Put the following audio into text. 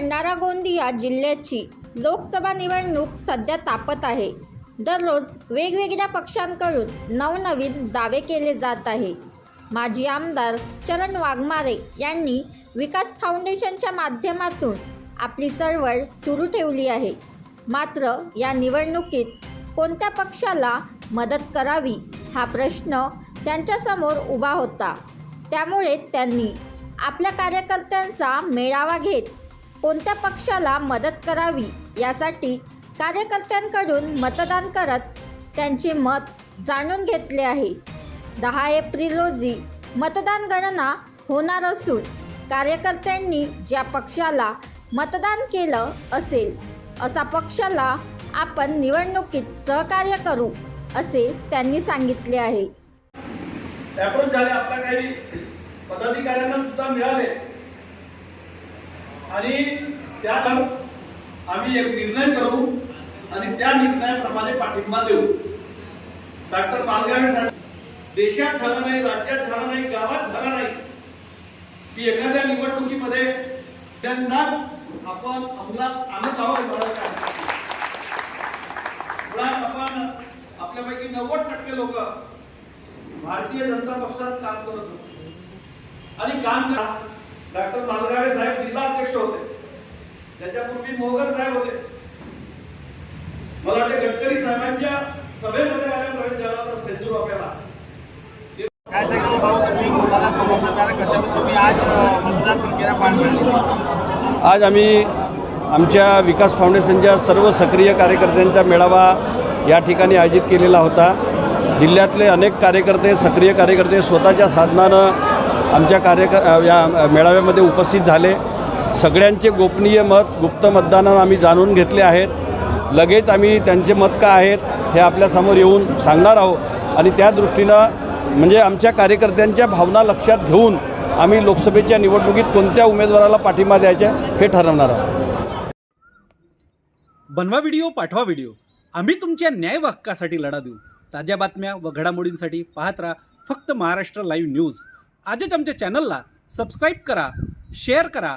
भंडारा गोंदिया जिल्ह्याची लोकसभा निवडणूक सध्या तापत आहे. दररोज वेगवेगळ्या पक्षांकडून नवनवीन दावे केले जात आहे. माजी आमदार चरण वाघमारे यांनी विकास फाउंडेशनच्या माध्यमातून आपली चळवळ सुरू ठेवली आहे. मात्र या निवडणुकीत कोणत्या पक्षाला मदत करावी हा प्रश्न त्यांच्यासमोर उभा होता. त्यामुळे त्यांनी आपल्या कार्यकर्त्यांचा मेळावा घेत कोणत्या पक्षाला मदत करावी यासाठी कार्यकर्त्यांकडून मतदान करत त्यांचे मत जाणून घेतले आहे. दहा एप्रिल रोजी मतदान गणना होणार असून कार्यकर्त्यांनी ज्या पक्षाला मतदान केलं असेल असा पक्षाला आपण निवडणुकीत सहकार्य करू असे त्यांनी सांगितले आहे. झाले आपल्या काही पदाधिकाऱ्यांना सुद्धा मिळाले आणि त्या आम्ही एक निर्णय करू आणि त्या निर्णयाप्रमाणे पाठिंबा देऊ. डॉक्टर मालगावे साहेब देशात झालं नाही राज्यात झालं नाही गावात झाला नाही की एखाद्या निवडणुकीमध्ये त्यांना आपण अंमलात आणत आहोत मुळात आपण आपल्यापैकी नव्वद टक्के लोक भारतीय जनता पक्षात काम करत होते. आणि काम करा. डॉक्टर मालगावे साहेब जिल्हा अध्यक्ष त्याच्यापूर्वी मोहगर साहेब होते. मला वाटते गडकरी साहेबांच्या सभेमध्ये आल्या प्रवेश झाला तर सेंदूर आपल्याला काय सांगितलं भाऊ तुम्ही कोणाला समजणार कशावर तुम्ही आज मतदान प्रक्रिया पार पाडली आज आम्ही आमच्या विकास फाउंडेशनच्या सर्व सक्रिय कार्यकर्त्यांचा मेळावा या ठिकाणी आयोजित केलेला होता. जिल्ह्यातले अनेक कार्यकर्ते सक्रिय कार्यकर्ते स्वतःच्या साधनानं आमच्या कार्यक या मेळाव्यामध्ये उपस्थित झाले. सगळ्यांचे गोपनीय मत गुप्त मतदानानं आम्ही जाणून घेतले आहेत. लगेच आम्ही त्यांचे मत काय आहेत हे आपल्यासमोर येऊन सांगणार आहोत. आणि त्या दृष्टीनं म्हणजे आमच्या कार्यकर्त्यांच्या भावना लक्षात घेऊन आम्ही लोकसभेच्या निवडणुकीत कोणत्या उमेदवाराला पाठिंबा द्यायचा हे ठरवणार आहोत. बनवा व्हिडिओ पाठवा व्हिडिओ. आम्ही तुमच्या न्याय हक्कासाठी लढा देऊ. ताज्या बातम्या व घडामोडींसाठी पाहत राहा फक्त महाराष्ट्र लाईव्ह न्यूज आजच आमच्या चॅनलला सबस्क्राईब करा शेअर करा